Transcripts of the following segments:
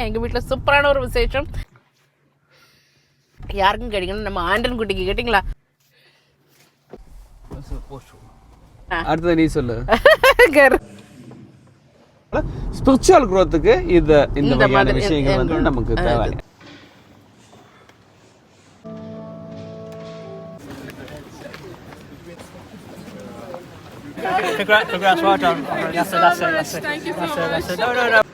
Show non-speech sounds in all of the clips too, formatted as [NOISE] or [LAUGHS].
எங்கள் வீட்டில் சூப்பரான ஒரு விசேஷம் யாருக்கும் கேட்டீங்கன்னா நம்ம ஆண்டன் குட்டிக்கு கேட்டிங்களா அடுத்தது நீ சொல்லு. ஸ்பிரிச்சுவல் growth-க்கு இது இந்த இந்த வகையான மாதிரி விஷயங்கள் வந்து எங்க- நமக்கு தேவை Congrats, congrats, well done. That's it, that's it, that's it. Thank you that's it, that's it. No, no, no.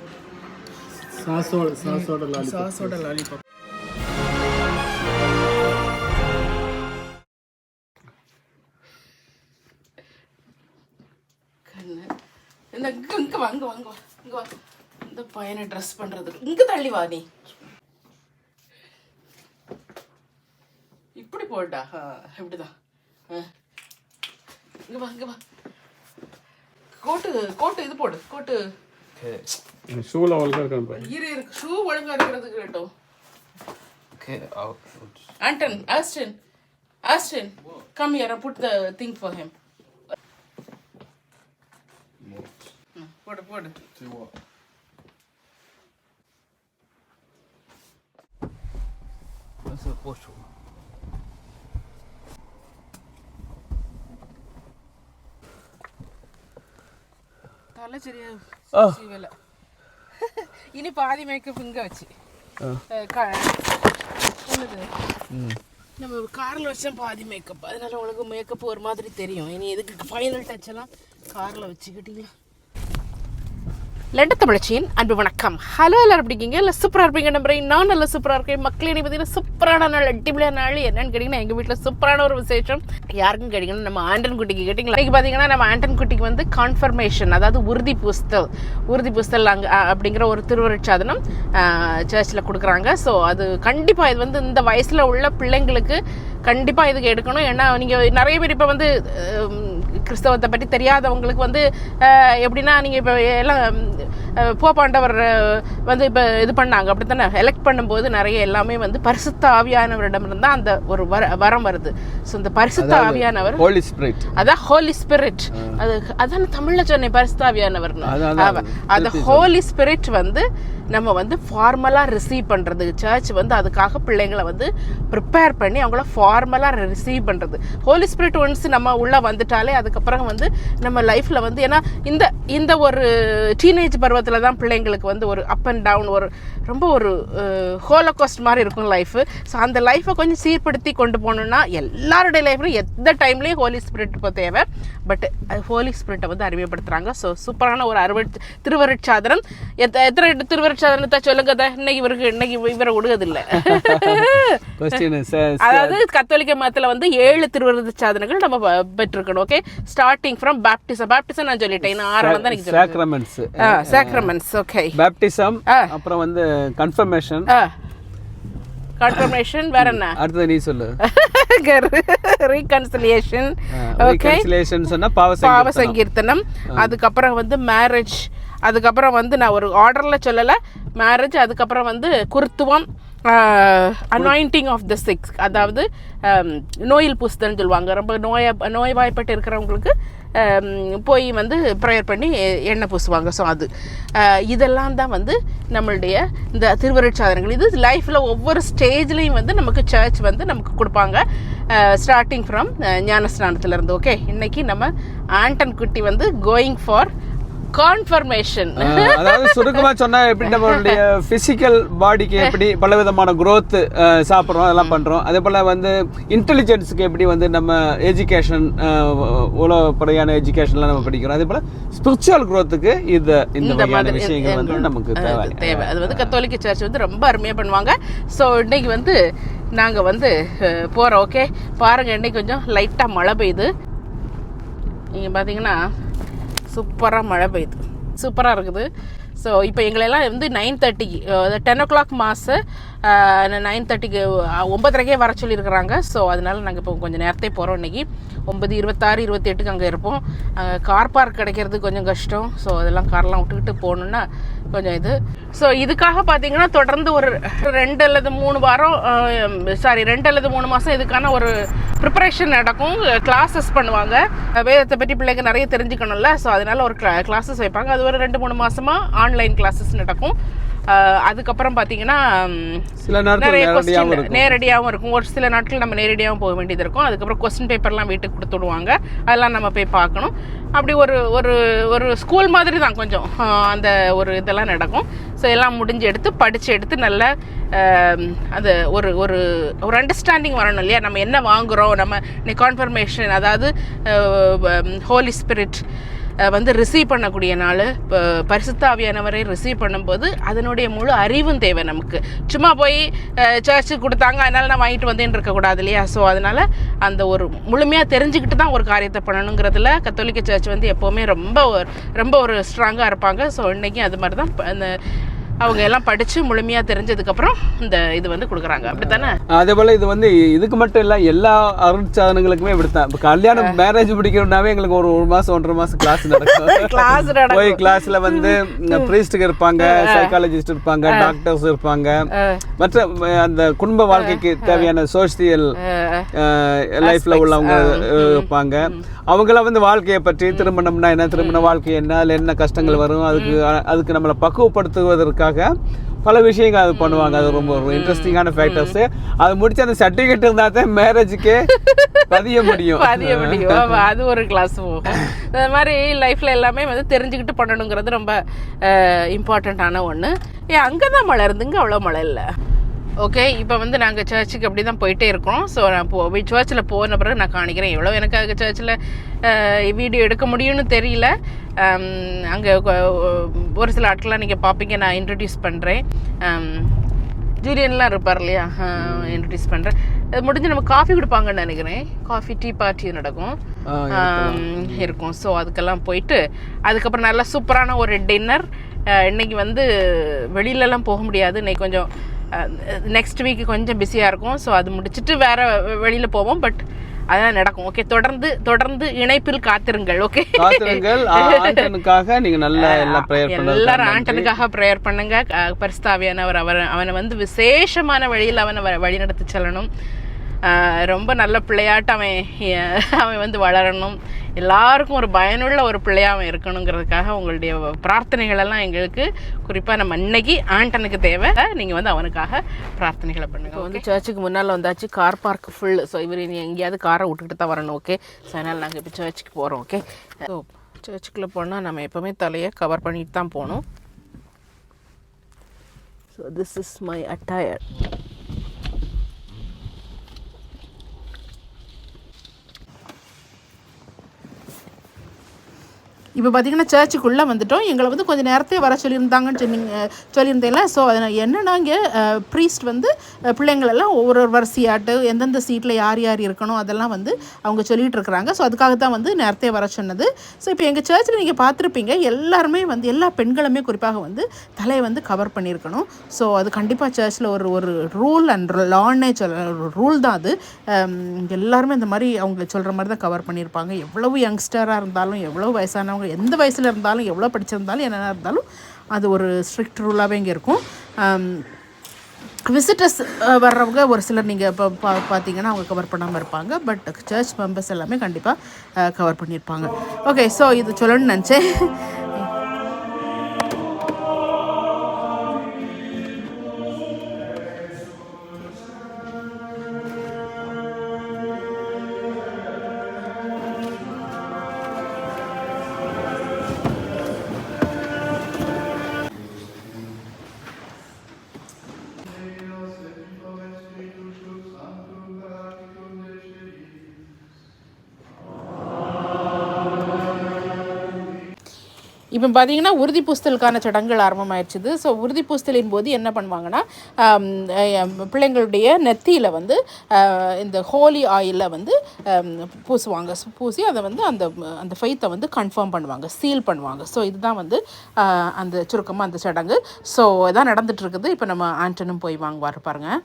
கண்ணு. இந்த இங்க இங்க வா இங்க வா இங்க வா இங்க வா. இந்த பையனை ட்ரெஸ் பண்றதுக்கு இங்க தள்ளி வா நீ. இப்படி போடா. இப்படிதான். ஆ. இங்க வா இங்க வா. கோட்டு கோட்டு இது போடு. கோட்டு. ஷூவில் ஒழுங்காக இருக்கான்னு இரு இருக்கு ஷூ ஒழுங்கா இருக்கிறதுக்கு கேட்டோம் oh, Anton Austin Austin come here I put the thing for him போடு போடு. தலை சரியா சீவல. இனி பாதி மேக்கப் இங்க வச்சு அஹ் க- என்னது நம்ம காரில் வச்சா பாதி மேக்கப் அதனால உனக்கு மேக்கப் ஒரு மாதிரி தெரியும் இனி எதுக்கு ஃபைனல் டச் எல்லாம் காரில் வச்சுக்கிட்டீங்க லண்டன் தமிழ்ச்சியின் அன்பு வணக்கம். ஹலோ எல்லாரும் எப்படி இருக்கீங்க? இல்லை சூப்பராக இருப்பீங்க நம்புறேன். நான் நல்லா சூப்பராக இருக்கேன். மக்கள் இனி பார்த்தீங்கன்னா சூப்பரான நாள் அடிப்படையான நாள். என்னன்னு கேட்டிங்கன்னா எங்கள் வீட்டில் சூப்பரான ஒரு விசேஷம். யாருக்கும் கேட்டிங்கன்னா நம்ம ஆண்டன் குட்டிக்கு கேட்டிங்களா? இன்னைக்கு பார்த்தீங்கன்னா நம்ம ஆண்டன் குட்டிக்கு வந்து கான்ஃபர்மேஷன் அதாவது உறுதி புஸ்தல் உறுதி புஸ்தல் அங்கே அப்படிங்கிற ஒரு திருவருட்சாதனம் சர்ச்சில் கொடுக்குறாங்க. ஸோ அது கண்டிப்பாக இது வந்து இந்த வயசில் உள்ள பிள்ளைங்களுக்கு கண்டிப்பாக இதுக்கு எடுக்கணும். ஏன்னா நீங்கள் நிறைய பேர் இப்போ வந்து கிறிஸ்தவத்தை பற்றி தெரியாதவங்களுக்கு வந்து எப்படின்னா நீங்கள் இப்போ எல்லாம் போப்பாண்டவர் வந்து இப்போ இது பண்ணாங்க. அப்படி தானே எலெக்ட் பண்ணும்போது நிறைய எல்லாமே வந்து பரிசுத்த ஆவியானவரிடம் தான் அந்த ஒரு வர வரம் வருது. ஸோ இந்த பரிசுத்த ஆவியானவர் ஹோலி ஸ்பிரிட் அதான் ஹோலி ஸ்பிரிட் அது அதான் தமிழ்ல சொன்னேன் பரிசுத்தாவியானவர் அதான், அதான். அந்த ஹோலி ஸ்பிரிட் வந்து நம்ம வந்து ஃபார்மலாக ரிசீவ் பண்ணுறது சர்ச் வந்து அதுக்காக பிள்ளைங்களை வந்து ப்ரிப்பேர் பண்ணி அவங்கள ஃபார்மலாக ரிசீவ் பண்ணுறது ஹோலி ஸ்பிரிட் ஒன்ஸ் நம்ம உள்ளே வந்துட்டாலே அதுக்கப்புறம் வந்து நம்ம லைஃப்பில் வந்து ஏன்னா இந்த இந்த ஒரு டீனேஜ் பருவத்தில் தான் பிள்ளைங்களுக்கு வந்து ஒரு அப் அண்ட் டவுன் ஒரு ரொம்ப ஒரு ஹோலோகாஸ்ட் மாதிரி இருக்கும் லைஃபு ஸோ அந்த லைஃப்பை கொஞ்சம் சீர்படுத்தி கொண்டு போகணுன்னா எல்லாருடைய லைஃப்லையும் எந்த டைம்லேயும் ஹோலி ஸ்பிரிட் இப்போ தேவை. பட் ஹோலி ஸ்பிரிட்டை வந்து அறிமுகப்படுத்துகிறாங்க ஸோ சூப்பரான ஒரு அறுவ திருவருட்சாதனம். எத்த எத்தனை திருவருட்சாதனத்தை சொல்லுங்க. இன்னைக்கு இவருக்கு இன்னைக்கு இவரை விடுவதில்லை. கொஸ்டின் அதாவது கத்தோலிக்க மதத்தில் வந்து ஏழு திருவருட்சாதனங்கள் நம்ம பெற்றிருக்கணும் okay starting from baptism baptism நான் சொல்லிட்டேன். ஆறாம் தான் எனக்கு சாக்ரமெண்ட்ஸ் சாக்ரமெண்ட்ஸ் ஓகே பேப்டிசம். அப்புறம் வந்து கன்ஃபர்மேஷன் கன்ஃபர்மேஷன் வேற என்ன? அடுத்தது நீ சொல்லு. ரீகன்சிலியேஷன் ஓகே சொன்னா பாவ. சங்கீர்த்தனம். அதுக்கப்புறம் வந்து மேரேஜ் அதுக்கப்புறம் வந்து நான் ஒரு ஆர்டரில் சொல்லலை. மேரேஜ் அதுக்கப்புறம் வந்து குருத்துவம். அனாயிண்டிங் ஆஃப் த சிக்ஸ் அதாவது நோயில் பூசுதல்னு சொல்லுவாங்க. ரொம்ப நோய நோய்வாய்ப்பட்டு இருக்கிறவங்களுக்கு போய் வந்து ப்ரேயர் பண்ணி எண்ணெய் பூசுவாங்க. ஸோ அது. இதெல்லாம் தான் வந்து நம்மளுடைய இந்த திருவருட்சாதனங்கள். இது லைஃப்பில் ஒவ்வொரு ஸ்டேஜ்லேயும் வந்து நமக்கு சர்ச் வந்து நமக்கு கொடுப்பாங்க. Starting from ஞானஸ்நானத்துலேருந்து. ஓகே இன்னைக்கு நம்ம ஆண்டன் குட்டி வந்து கோயிங் ஃபார் கான்ஃபர்மேஷன் அதாவது சுருக்கமா சொன்னா எப்படி நம்மளுடைய பிசிக்கல் பாடிக்கு எப்படி பலவிதமான ஆ, சாப்பிடுறோம் அதெல்லாம் பண்றோம். அதே போல வந்து இன்டெலிஜென்ஸுக்கு எப்படி வந்து நம்ம எஜுகேஷன் உலகப்படையான எஜுகேஷன்லாம் நம்ம படிக்கிறோம். அதே போல ஸ்பிரிச்சுவல் growth-க்கு இது இந்த வகையான விஷயங்கள் வந்து நமக்கு தேவை அது தேவை. அது வந்து கத்தோலிக்க சர்ச் வந்து ரொம்ப அருமையாக பண்ணுவாங்க. ஸோ இன்னைக்கு வந்து நாங்கள் வந்து போகிறோம் ஓகே பாருங்கள் இன்னைக்கு கொஞ்சம் லைட்டாக மழை பெய்யுது. நீங்கள் பார்த்தீங்கன்னா சூப்பராக மழை பெய்யுது. சூப்பராக இருக்குது. ஸோ இப்போ எங்களெல்லாம் வந்து நைன் தேர்ட்டிக்கு டென் ஓ கிளாக் மாசு நைன் தேர்ட்டிக்கு ஒம்பதரைக்கே வர சொல்லியிருக்கிறாங்க. ஸோ அதனால் நாங்கள் இப்போ கொஞ்சம் நேரத்தே போகிறோம் இன்றைக்கி ஒன்பது இருபத்தாறு இருபத்தி எட்டுக்கு அங்கே இருப்போம். கார் பார்க் கிடைக்கிறது கொஞ்சம் கஷ்டம். ஸோ அதெல்லாம் கார்லாம் விட்டுக்கிட்டு போகணுன்னா கொஞ்சம் இது. ஸோ இதுக்காக பார்த்தீங்கன்னா தொடர்ந்து ஒரு ரெண்டு அல்லது மூணு வாரம் சாரி ரெண்டு அல்லது மூணு மாதம் இதுக்கான ஒரு ப்ரிப்பரேஷன் நடக்கும். கிளாஸஸ் பண்ணுவாங்க. வேதத்தை பற்றி பிள்ளைங்க நிறைய தெரிஞ்சுக்கணும்ல. ஸோ அதனால் ஒரு கிளாஸஸ் வைப்பாங்க. அது ஒரு ரெண்டு மூணு மாதமாக ஆன்லைன் கிளாஸஸ் நடக்கும். அதுக்கப்புறம் பார்த்தீங்கன்னா சில நிறைய நேரடியாகவும் கொஸ்டின் இருக்கும். நேரடியாகவும் இருக்கும். ஒரு சில நாட்கள் நம்ம நேரடியாகவும் போக வேண்டியது இருக்கும். அதுக்கப்புறம் கொஸ்டின் பேப்பர்லாம் வீட்டுக்கு கொடுத்து விடுவாங்க. அதெல்லாம் நம்ம போய் பார்க்கணும். அப்படி ஒரு ஒரு ஒரு ஸ்கூல் மாதிரி தான் கொஞ்சம் அந்த ஒரு இதெல்லாம் நடக்கும். ஸோ எல்லாம் முடிஞ்சு எடுத்து படித்து எடுத்து நல்ல அந்த ஒரு ஒரு ஒரு அண்டர்ஸ்டாண்டிங் வரணும் இல்லையா? நம்ம என்ன வாங்குகிறோம் நம்ம கான்ஃபர்மேஷன் அதாவது ஹோலி ஸ்பிரிட் வந்து ரிசீவ் பண்ணக்கூடிய நாள் இப்போ பரிசுத்தாவியானவரை ரிசீவ் பண்ணும்போது அதனுடைய முழு அறிவும் தேவை நமக்கு. சும்மா போய் சர்ச்சுக்கு கொடுத்தாங்க அதனால் நான் வாங்கிட்டு வந்தேன்னு இருக்கக்கூடாது இல்லையா? ஸோ அதனால் அந்த ஒரு முழுமையாக தெரிஞ்சுக்கிட்டு தான் ஒரு காரியத்தை பண்ணணுங்கிறதுல கத்தோலிக்க சர்ச் வந்து எப்போவுமே ரொம்ப ஒரு- ரொம்ப ஒரு ஸ்ட்ராங்காக இருப்பாங்க. ஸோ இன்றைக்கும் அது மாதிரி தான் அந்த அவங்க எல்லாம் படித்து முழுமையாக தெரிஞ்சதுக்கப்புறம் இந்த இது வந்து கொடுக்குறாங்க. அப்படி தானே அதே போல இது வந்து இதுக்கு மட்டும் இல்ல எல்லா அருட்சாதனங்களுக்குமே இப்படித்தான். இப்போ கல்யாணம் மேரேஜ் பிடிக்கணும்னாவே எங்களுக்கு ஒரு ஒரு மாசம் ஒன்றரை மாசம் கிளாஸ் நடக்கும். [LAUGHS] கிளாஸ் போய் கிளாஸ்ல வந்து பிரீஸ்டுக்கு இருப்பாங்க சைக்காலஜிஸ்ட் இருப்பாங்க டாக்டர்ஸ் இருப்பாங்க. மற்ற அந்த குடும்ப வாழ்க்கைக்கு தேவையான சோசியல் லைஃப்ல உள்ளவங்க இருப்பாங்க. அவங்கள வந்து வாழ்க்கையை பற்றி திருமணம்னா என்ன? திருமண வாழ்க்கை என்ன? அதுல என்ன கஷ்டங்கள் வரும்? அதுக்கு அதுக்கு நம்மளை பக்குவப்படுத்துவதற்காக பல விஷயங்கள் அது பண்ணுவாங்க. அது ரொம்ப ஒரு இன்ட்ரெஸ்டிங்கான ஃபேக்டர்ஸ் அது முடிச்சு அந்த சர்டிஃபிகேட் இருந்தால் தான் மேரேஜுக்கே பதிய முடியும். பதிய முடியும். அது ஒரு கிளாஸ் போகும் அது மாதிரி லைஃப்ல எல்லாமே வந்து தெரிஞ்சுக்கிட்டு பண்ணணுங்கிறது ரொம்ப இம்பார்ட்டண்ட்டான ஒன்று ஏன் அங்கே தான் மழை இருந்துங்க அவ்வளோ மழை இல்லை. ஓகே இப்போ வந்து நாங்கள் சர்ச்சுக்கு அப்படி தான் போயிட்டே இருக்கோம். ஸோ நான் போ சர்ச்சில் போன பிறகு நான் காணிக்கிறேன். எவ்வளோ எனக்கு அங்கே சர்ச்சில் வீடியோ எடுக்க முடியும்னு தெரியல. அங்கே ஒரு சில ஆட்கள்லாம் நீங்கள் பார்ப்பீங்க நான் இன்ட்ரடியூஸ் பண்ணுறேன் ஜூலியன்லாம் இருப்பார் இல்லையா? இன்ட்ரடியூஸ் பண்ணுறேன் அது முடிஞ்சு நம்ம காஃபி கொடுப்பாங்கன்னு நினைக்கிறேன். காஃபி டீ பார்ட்டி நடக்கும். இருக்கும். ஸோ அதுக்கெல்லாம் போயிட்டு அதுக்கப்புறம் நல்லா சூப்பரான ஒரு டின்னர் இன்னைக்கு வந்து வெளியிலலாம் போக முடியாது. இன்னைக்கு கொஞ்சம் நெக்ஸ்ட் வீக் கொஞ்சம் பிஸியாக இருக்கும். ஸோ அது முடிச்சுட்டு வேற வெளியில் போவோம். பட் அதான் நடக்கும். ஓகே தொடர்ந்து தொடர்ந்து இணைப்பில் காத்திருங்கள். ஓகே காத்திருங்கள். நீங்க நல்லா எல்லாம் ப்ரேயர் எல்லாரும் ஆண்டனுக்காக ப்ரேயர் பண்ணுங்க. அஹ் பரிசுத்தாவியானவர் அவர் அவனை வந்து விசேஷமான வழியில் அவனை வ- வழிநடத்தி செல்லணும். ரொம்ப நல்ல பிள்ளையாட்டு அவன் அவன் வந்து வளரணும். எல்லாருக்கும் ஒரு பயனுள்ள ஒரு பிள்ளையா அவன் இருக்கணுங்கிறதுக்காக உங்களுடைய பிரார்த்தனைகள் எல்லாம் எங்களுக்கு குறிப்பாக நம்ம இன்னைக்கு ஆண்டனுக்கு தேவை. நீங்கள் வந்து அவனுக்காக பிரார்த்தனைகளை பண்ணுங்க வந்து சர்ச்சுக்கு முன்னால் வந்தாச்சு கார் பார்க் ஃபுல் ஸோ இவர் இனி எங்கேயாவது காரை விட்டுக்கிட்டு தான் வரணும் ஓகே ஸோ அதனால் நாங்கள் இப்போ சர்ச்சுக்கு போகிறோம் ஓகே ஸோ சர்ச்சுக்குள்ளே போனால் நம்ம எப்போவுமே தலையை கவர் பண்ணிட்டு தான் போகணும். So this is my attire இப்போ பார்த்தீங்கன்னா சர்ச்சுக்குள்ளே வந்துட்டோம். எங்களை வந்து கொஞ்சம் நேரத்தே வர சொல்லியிருந்தாங்கன்னு சொன்னீங்க சொல்லியிருந்தேன்ல ஸோ அதில் என்னன்னா இங்கே ப்ரீஸ்ட் வந்து பிள்ளைங்களெல்லாம் ஒவ்வொரு ஒரு வரிசையாட்டு எந்தெந்த சீட்டில் யார் யார் இருக்கணும் அதெல்லாம் வந்து அவங்க சொல்லிகிட்டு இருக்கிறாங்க. ஸோ அதுக்காக தான் வந்து நேரத்தே வர சொன்னது. ஸோ இப்போ எங்கள் சர்ச்சில் நீங்கள் பார்த்துருப்பீங்க எல்லாருமே வந்து எல்லா பெண்களுமே குறிப்பாக வந்து தலையை வந்து கவர் பண்ணியிருக்கணும். ஸோ அது கண்டிப்பாக சர்ச்சில் ஒரு ஒரு ரூல் அண்ட் லான்னே சொல்ல ரூல் தான் அது. எல்லாருமே இந்த மாதிரி அவங்க சொல்கிற மாதிரி தான் கவர் பண்ணியிருப்பாங்க. எவ்வளவு யங்ஸ்டராக இருந்தாலும் எவ்வளோ வயசானவங்க எந்த வயசில் இருந்தாலும் எவ்வளோ படிச்சிருந்தாலும் என்னென்ன இருந்தாலும் அது ஒரு ஸ்ட்ரிக்ட் ரூலாகவே இங்கே இருக்கும். விசிட்டர்ஸ் வர்றவங்க ஒரு சிலர் நீங்கள் இப்போ பா பார்த்தீங்கன்னா அவங்க கவர் பண்ணாமல் இருப்பாங்க. பட் சர்ச் மெம்பர்ஸ் எல்லாமே கண்டிப்பாக கவர் பண்ணியிருப்பாங்க ஓகே ஸோ இது சொல்லணும்னு நினச்சேன். இப்போ பார்த்தீங்கன்னா உறுதி பூஸ்தலுக்கான சடங்குகள் ஆரம்பமாயிடுச்சுது ஸோ உறுதி பூஸ்தலின் போது என்ன பண்ணுவாங்கன்னா பிள்ளைங்களுடைய நெத்தியில் வந்து இந்த ஹோலி ஆயிலில் வந்து பூசுவாங்க. பூசி அதை வந்து அந்த அந்த ஃபெய்த்தை வந்து கன்ஃபார்ம் பண்ணுவாங்க சீல் பண்ணுவாங்க. ஸோ இதுதான் வந்து அந்த சுருக்கமாக அந்த சடங்கு. ஸோ இதான் நடந்துகிட்ருக்குது இருக்குது. இப்போ நம்ம ஆண்டனும் போய் வாங்குவார் பாருங்கள்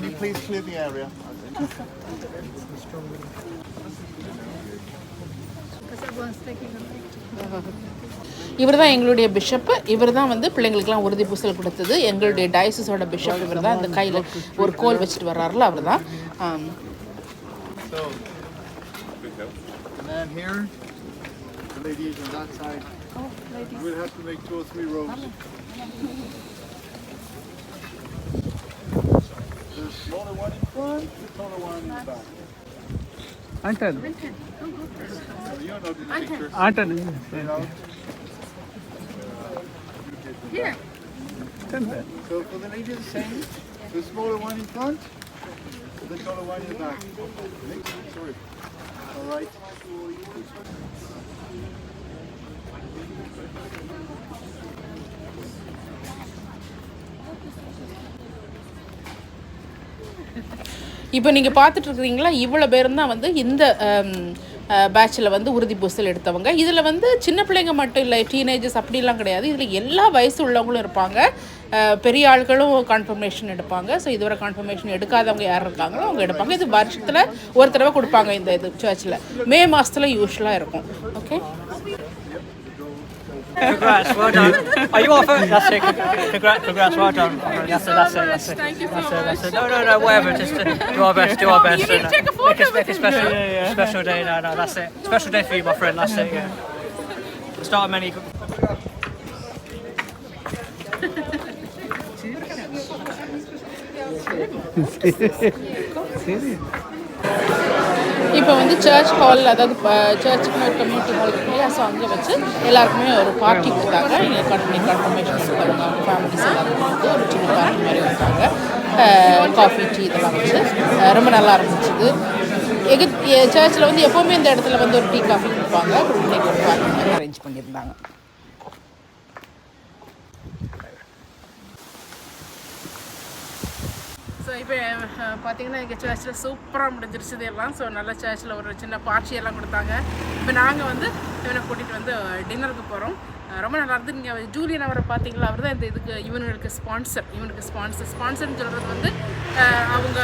can you please clear the area? இவர் தான் எங்களுடைய பிஷப்பு இவர் தான் வந்து பிள்ளைங்களுக்குலாம் உறுதி பூசல் கொடுத்தது எங்களுடைய டயசிஸோட பிஷப் இவர் தான் இந்த கையில் ஒரு கோல் வச்சுட்டு வர்றாருல அவர் தான் So, and then here, the ladies on that side. We'll have to make two or three rows. There's smaller one in front, the taller one in the back. Anton. You're not in the picture. Anton. Here. So for the lady, the same. The smaller one in front, the taller one in the back. Sorry. All right. Thank you. இப்போ நீங்கள் பார்த்துட்டு இருக்கிறீங்களா? இவ்வளோ பேரும் தான் வந்து இந்த பேட்சில் வந்து உறுதி பூசல் எடுத்தவங்க. இதில் வந்து சின்ன பிள்ளைங்க மட்டும் இல்லை டீனேஜர்ஸ் அப்படிலாம் கிடையாது. இதில் எல்லா வயசு உள்ளவங்களும் இருப்பாங்க. பெரிய ஆட்களும் கான்ஃபர்மேஷன் எடுப்பாங்க. ஸோ இதுவரை கான்ஃபர்மேஷன் எடுக்காதவங்க யார் இருக்காங்களோ அவங்க எடுப்பாங்க. இது வருஷத்தில் ஒரு தடவை கொடுப்பாங்க இந்த இது சர்ச்சில் மே மாதத்தில் யூஸ்வலாக இருக்கும். Okay Congrats, well done. Are you off? That's it. Congrats, congrats, well done. That's it, that's it, that's it. Thank you so That's it, that's it. No, no, no, whatever. Just uh, do our best, do our best. You need to uh, take a photo make it, with make it special, special day. No, no, that's it. Special day for you, my friend. That's it. Yeah. Start of many. [LAUGHS] இப்போ வந்து search hall அதாவது சர்ச்சுக்கு community hall இல்லையா so அங்கே வச்சு எல்லாருக்குமே ஒரு party கொடுத்தாங்க. இங்கே கம்பெனி கன்ஃபர்மேஷன் கொடுத்தாங்க ஃபேமிலிஸ் எல்லாருக்கும் வந்து ஒரு சின்ன பார்ட்டி மாதிரி வந்தாங்க. காஃபி டீ இதெல்லாம் வச்சு. ரொம்ப நல்லா இருந்துச்சு. எகு சர்ச்சில் வந்து எப்போவுமே இந்த இடத்துல வந்து ஒரு டீ காஃபி கொடுப்பாங்க. அப்புறம் இன்னைக்கு ஒரு பார்ட்டி அரேஞ்ச் பண்ணியிருந்தாங்க. ஸோ இப்போ பார்த்தீங்கன்னா எங்கள் சர்ச்சில் சூப்பராக முடிஞ்சிருச்சு இது எல்லாம். ஸோ நல்ல சர்ச்சில் ஒரு சின்ன பார்ட்டி எல்லாம் கொடுத்தாங்க. இப்போ நாங்கள் வந்து இவனை கூட்டிகிட்டு வந்து டின்னருக்கு போகிறோம் ரொம்ப நல்லா இருந்து நீங்கள் ஜூலியன் அவரை பார்த்தீங்களா அவர் தான் இந்த இதுக்கு இவனுங்களுக்கு ஸ்பான்சர் இவனுக்கு ஸ்பான்சர் ஸ்பான்சர்னு சொல்கிறது வந்து அவங்க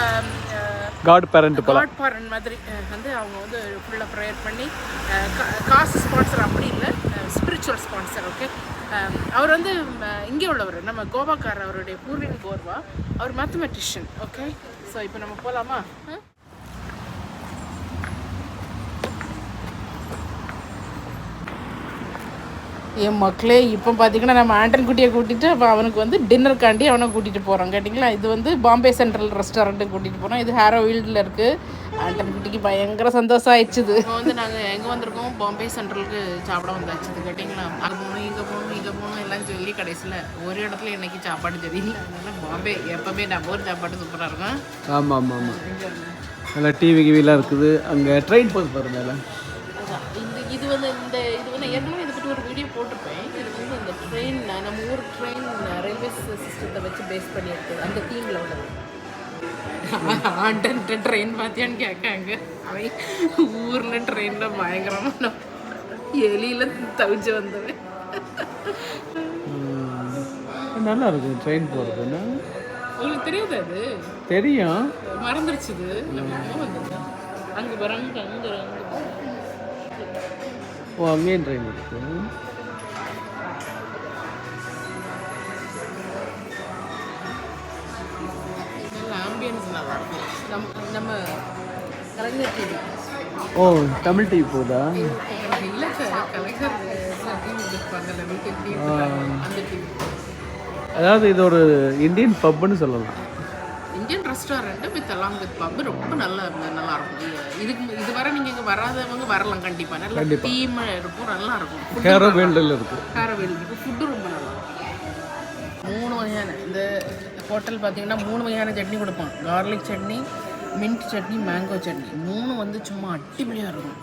காட் பேரண்ட் காட் பாரன் மாதிரி வந்து அவங்க வந்து ஃபுல்லாக ப்ரேயர் பண்ணி காசு ஸ்பான்சர் அப்படி இல்லை ஸ்பிரிச்சுவல் ஸ்பான்சர் ஓகே Um, அவர் வந்து um, இங்கே உள்ளவர் நம்ம கோவாக்கார் அவருடைய பூர்வீன் கோர்வா. அவர் மேத்தமெட்டிஷியன் ஓகே ஸோ இப்போ நம்ம போகலாமா என் மக்களே இப்போ பார்த்தீங்கன்னா நம்ம ஆண்டன் குட்டியை கூட்டிட்டு அப்போ அவனுக்கு வந்து டின்னருக்காண்டி அவனை கூட்டிகிட்டு போகிறோம் கேட்டிங்களா? இது வந்து பாம்பே சென்ட்ரல் ரெஸ்டாரண்ட்டுக்கு கூட்டிகிட்டு போகிறோம் இது ஹேரோ வீல்டில் இருக்குது ஆண்டன் குட்டிக்கு பயங்கர சந்தோஷம் ஆயிடுச்சுது இப்போ வந்து நாங்கள் எங்கே வந்திருக்கோம்? பாம்பே சென்ட்ரலுக்கு சாப்பிட வந்தாச்சுது கேட்டிங்களா? அங்கே போகணும் இங்கே போகணும் இங்கே போகணும் எல்லாம் சொல்லி கடைசியில் ஒரு இடத்துல இன்னைக்கு சாப்பாடு தெரியல அதனால பாம்பே எப்போவுமே நம்ம ஊர் சாப்பாடு சூப்பராக இருக்கும். ஆமாம் ஆமாம் ஆமாம் நல்லா டிவி கிவிலாம் இருக்குது. அங்கே ட்ரெயின் போகுது பாரு மேலே. அதான். இந்த இது வந்து இந்த இது வந்து ஏற்கனவே இதை பற்றி ஒரு வீடியோ போட்டிருப்பேன். இது வந்து இந்த ட்ரெயின் நம்ம ஊர் ட்ரெயின் ரயில்வே சிஸ்டத்தை வச்சு பேஸ் பண்ணி இருக்குது அந்த தீமில் உள்ளது. ஆண்டன்ட்ட ட்ரெயின் பார்த்தியான்னு கேட்காங்க. அவன் ஊரில் ட்ரெயினில் பயங்கரமான எலியில் தவிச்சு வந்தவன். நல்லா இருக்கும் ட்ரெயின் போகிறது என்ன? உங்களுக்கு தெரியாது அது? தெரியும். மறந்துருச்சுது. அங்கே வராங்க அங்கே ஓ அங்கேயும் ட்ரெயின் இருக்கு. நம்ம கலைஞர் டிவி ஓ தமிழ் டிவி போகுதா? இல்லை சார் கலைஞர் அதாவது இது ஒரு இந்தியன் பப்னு சொல்லலாம். Indian restaurant with along with pub ரொம்ப நல்லா நல்லா இருக்கும். இது- இதுக்கு இதுவரை நீங்கள் இங்கே வராதவங்க வரலாம் கண்டிப்பாக நல்ல டீம் இருக்கும் நல்லா இருக்கும். ஹேரோ வேல்டில் இருக்கும். ஃபுட்டு ரொம்ப நல்லா இருக்கும். மூணு வகையான இந்த ஹோட்டல் பார்த்தீங்கன்னா மூணு வகையான சட்னி கொடுப்பான் garlic chutney mint chutney mango chutney. மூணு வந்து சும்மா அட்டிப்படியாக இருக்கும்.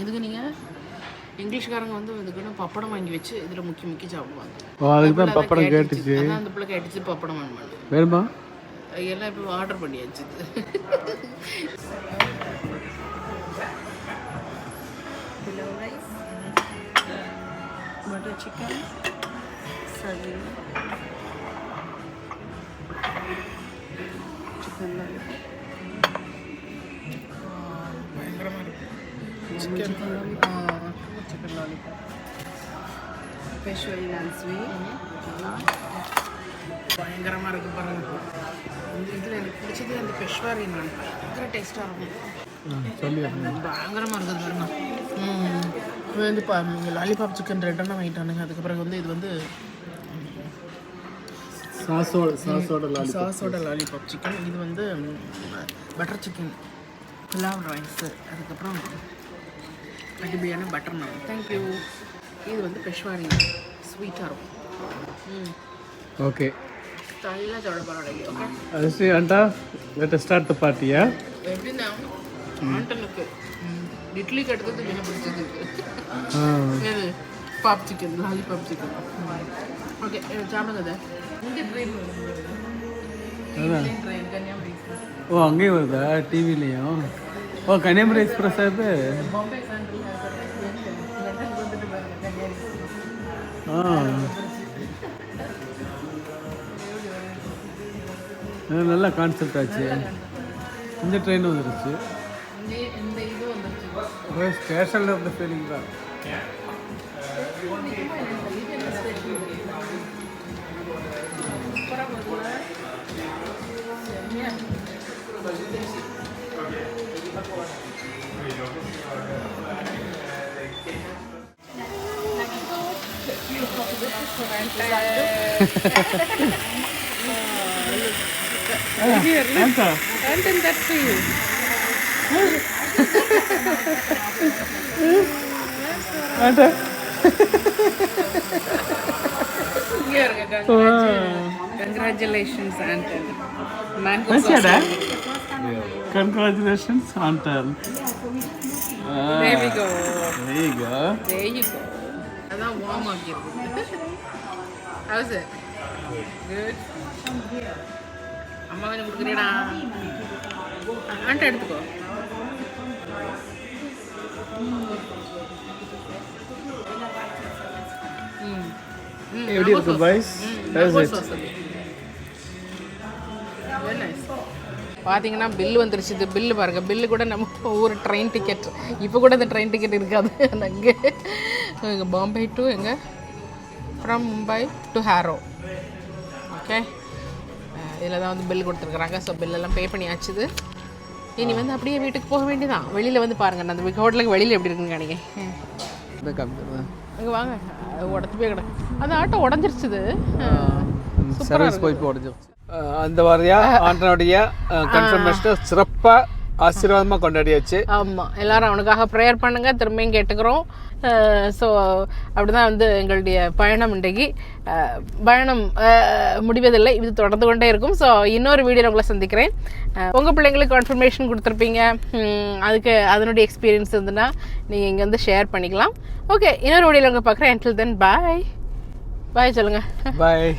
இதுக்கு நீங்கள் இங்கிலீஷ்காரங்க வந்து இதுக்குன்னு பப்படம் வாங்கி வச்சு இதில் முக்கி முக்கி சாப்பிடுவாங்க. அதுக்கு தான் பப்படம் கேட்டுச்சு. அதான் அந்த பிள்ளை கேட்டுச்சு பப்படம் வேணுமான்னு வேணுமா? எல்லாம் இப்போ ஆர்டர் பண்ணியாச்சு. Butter chicken, sardine. பயங்கரமாக சிக்கன் சிக்கன் லாலிபாப் sweet. பயங்கரமாக இருக்கு பாருங்க. இந்த இதில் எனக்கு பிடிச்சது அந்த பெஷ்வாரி நான். பயங்கர டேஸ்ட்டாக இருக்கும். பயங்கரமாக இருக்குது பாருங்க. ம். இது வந்து இப்போ லாலிபாப் சிக்கன் ரெண்டெண்ணம் வாங்கிட்டானுங்க. அதுக்கு பிறகு வந்து இது வந்து சாஸோட சாஸோட லாலி சாஸோட லாலிபாப் சிக்கன் இது வந்து பட்டர் சிக்கன் புலாவ் ரைஸு அதுக்கப்புறம் அடிபையான பட்டர் நான் தேங்க்யூ இது வந்து பெஷ்வாரி ஸ்வீட்டாக இருக்கும். Okay. ஸ்டைலாக சொல்ல பரவாயில்ல okay Anta, let us start the party, yeah? எப்படின்னா ஆண்டனுக்கு இட்லிக்கு அடுத்தது மிக பிடிச்சது. Pop chicken lollipop chicken okay சாப்பிடுங்க ட்ரெயின் ஓ அங்கேயும் வருதா? டிவிலையும் வந்துட்டு பாருங்க கன்னியாகுமரி ஆ. நல்ல கான்செப்ட் ஆச்சு. இந்த ட்ரெயின் வந்துருச்சு. இந்த இந்த இது வந்துருச்சு. ஸ்டேஷனில் Here, look. And then that for you. What? Here, congratulations. Congratulations, Anton. Mango sauce. Congratulations, Anton. There we go. There you go. There you go. அதான் ஆக்கியிருக்கு. How's it? Good. அம்மா கொஞ்சம் கொடுக்குறேடா. ஆண்ட எடுத்துக்கோ. எப்படி mango இருக்கு sauce. பாய்ஸ். பார்த்தீங்கன்னா bill வந்துருச்சு. இது பில்லு பாருங்க. பில்லு கூட நம்ம ஒரு ட்ரெயின் டிக்கெட் இப்போ கூட இந்த ட்ரெயின் டிக்கெட் இருக்காது. அங்கே. எங்கள் பாம்பே டு எங்கே? From Mumbai to Harrow okay இதில் தான் வந்து பில் கொடுத்துருக்குறாங்க. ஸோ பில்லெல்லாம் பே பண்ணியாச்சுது இனி வந்து அப்படியே வீட்டுக்கு போக வேண்டியதான் வெளியில் வந்து பாருங்க அந்த ஹோட்டலுக்கு வெளியில் எப்படி இருக்குன்னு கம்பெனி. அங்கே வாங்க. உடத்து போய் கிடக்கு. அந்த ஆட்டோ உடஞ்சிருச்சுது சர்வீஸ் போய் உடஞ்சிருச்சு அந்த வாரியா ஆண்டனுடைய கன்ஃபர்மேஷனை சிறப்பாக ஆசீர்வாதமாக கொண்டாடியாச்சு. ஆமாம் எல்லாரும் அவனுக்காக ப்ரேயர் பண்ணுங்க திரும்பியும் கேட்டுக்கிறோம். ஸோ அப்படிதான் வந்து எங்களுடைய பயணம் இன்றைக்கு. பயணம் முடிவதில்லை. இது தொடர்ந்து கொண்டே இருக்கும். ஸோ இன்னொரு வீடியோ உங்களை சந்திக்கிறேன். அஹ், உங்க பிள்ளைங்களுக்கு கன்ஃபர்மேஷன் கொடுத்துருப்பீங்க. அதுக்கு அதனுடைய எக்ஸ்பீரியன்ஸ் இருந்துன்னா நீங்கள் இங்கே வந்து ஷேர் பண்ணிக்கலாம். ஓகே இன்னொரு வீடியோவில் உங்களை பார்க்குறேன். Until தென் பாய் பாய் சொல்லுங்கள் பாய்